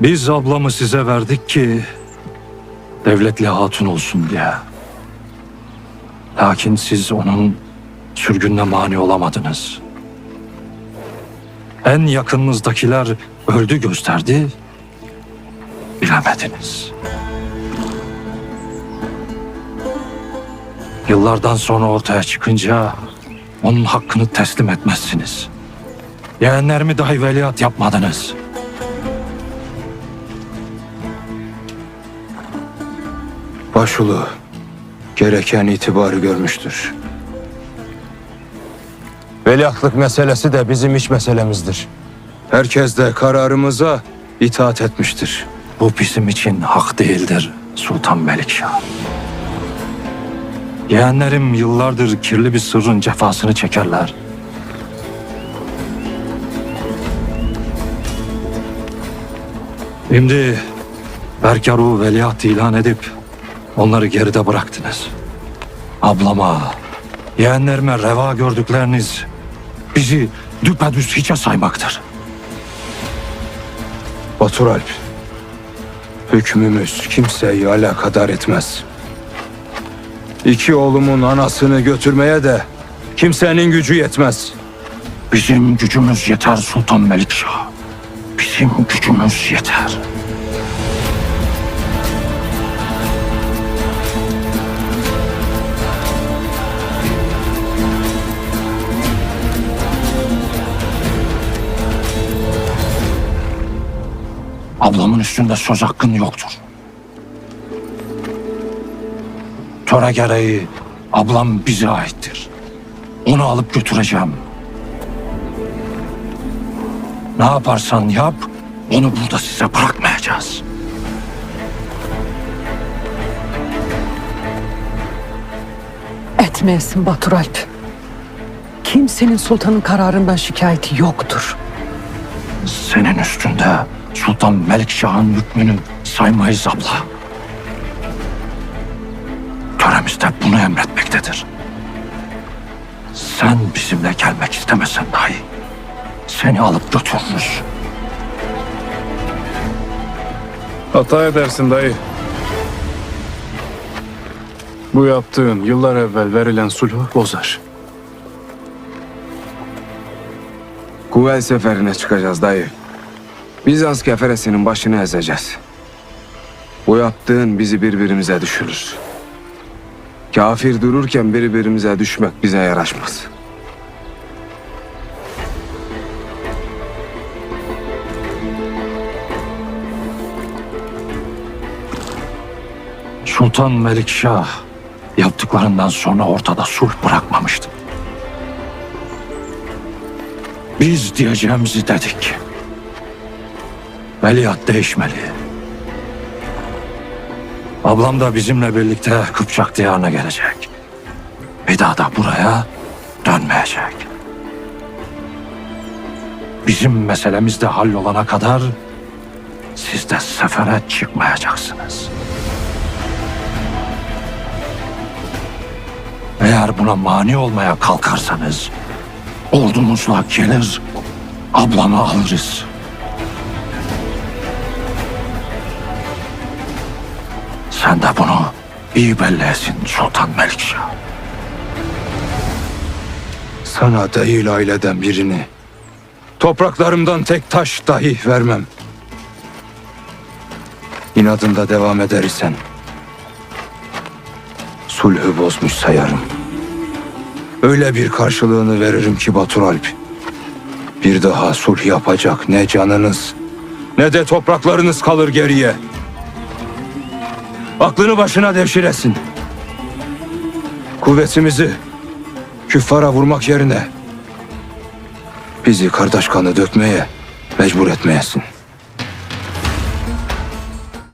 Biz ablamı size verdik ki devletli hatun olsun diye. Lakin siz onun sürgününe mani olamadınız. En yakınınızdakiler öldü gösterdi, bilemediniz. Yıllardan sonra ortaya çıkınca onun hakkını teslim etmezsiniz. Yeğenlerimi dahi veliaht yapmadınız. Başulu gereken itibarı görmüştür. Veliahtlık meselesi de bizim iç meselemizdir. Herkes de kararımıza itaat etmiştir. Bu bizim için hak değildir Sultan Melikşah. Yeğenlerim yıllardır kirli bir sırrın cefasını çekerler. Şimdi Berkar'u veliaht ilan edip onları geride bıraktınız. Ablama, yeğenlerime reva gördükleriniz bizi düpedüz hiçe saymaktır. Batur Alp, hükmümüz kimseyi alakadar etmez. İki oğlumun anasını götürmeye de kimsenin gücü yetmez. Bizim gücümüz yeter Sultan Melikşah. Bizim gücümüz yeter. Ablamın üstünde söz hakkın yoktur. Töre gereği ablam bize aittir. Onu alıp götüreceğim. Ne yaparsan yap, onu burada size bırakmayacağız. Etmeyesin Batur Alp. Kimsenin sultanın kararından şikayeti yoktur. Senin üstünde Sultan Melikşah'ın hükmünü saymayız abla. Töremiz de bunu emretmektedir. Sen bizimle gelmek istemesen dahi seni alıp götürürüz. Hata edersin dayı. Bu yaptığın yıllar evvel verilen sulhu bozar. Kuvvel seferine çıkacağız dayı. Bizans keferesinin başını ezeceğiz. Bu yaptığın bizi birbirimize düşürür. Kafir dururken birbirimize düşmek bize yaraşmaz. Sultan Melikşah yaptıklarından sonra ortada sulh bırakmamıştı. Biz diyeceğimizi dedik. Veliaht değişmeli. Ablam da bizimle birlikte Kıpçak diyarına gelecek. Bir daha da buraya dönmeyecek. Bizim meselemiz de hallolana kadar siz de sefere çıkmayacaksınız. Eğer buna mani olmaya kalkarsanız ordumuzla gelir ablamı alırız. Sen de bunu iyi belli etsin Sultan Melikşah. Sana değil aileden birini. Topraklarımdan tek taş dahi vermem. İnadında devam eder isen sulhü bozmuş sayarım. Öyle bir karşılığını veririm ki Batur Alp. Bir daha sulh yapacak ne canınız ne de topraklarınız kalır geriye. Aklını başına devşiresin. Kuvvetimizi küffara vurmak yerine bizi kardeş kanı dökmeye mecbur etmeyesin.